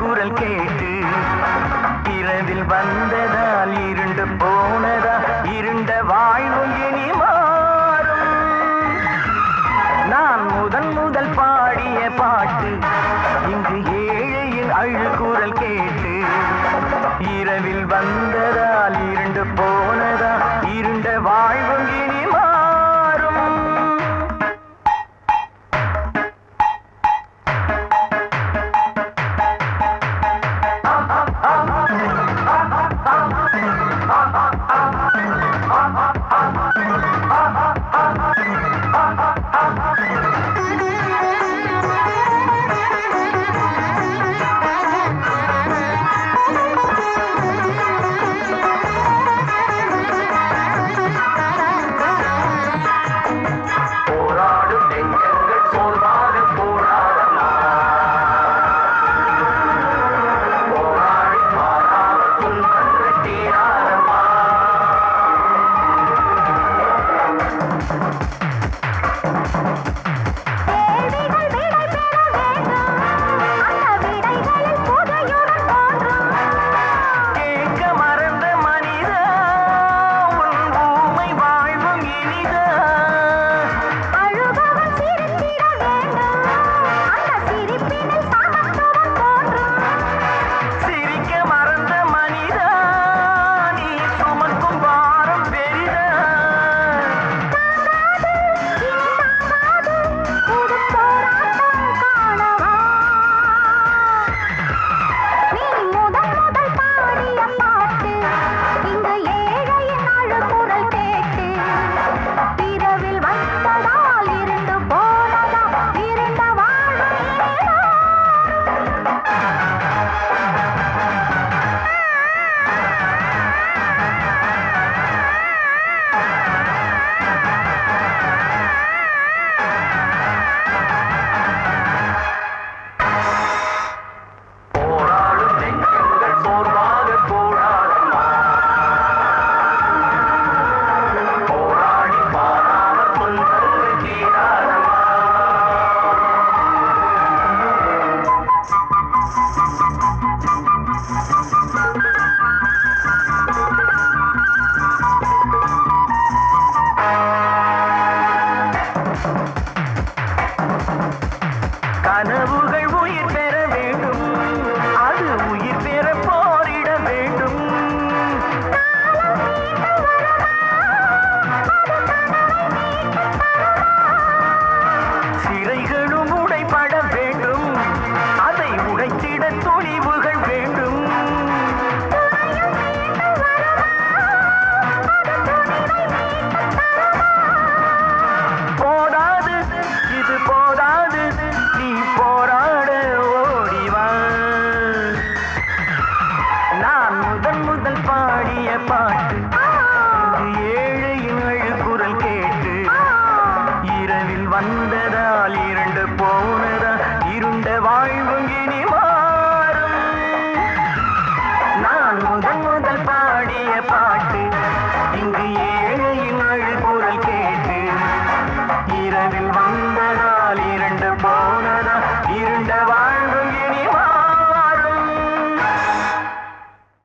குரல் கேட்டு இரவில் வந்ததால் இருண்டு போனதா? இருண்ட வாழ்வு இனி மாறும். நான் முதன் முதல் பாடிய பாட்டு இங்கு ஏழையின் அழுகுரல் கேட்டு இரவில் வந்ததால் இருண்டு போ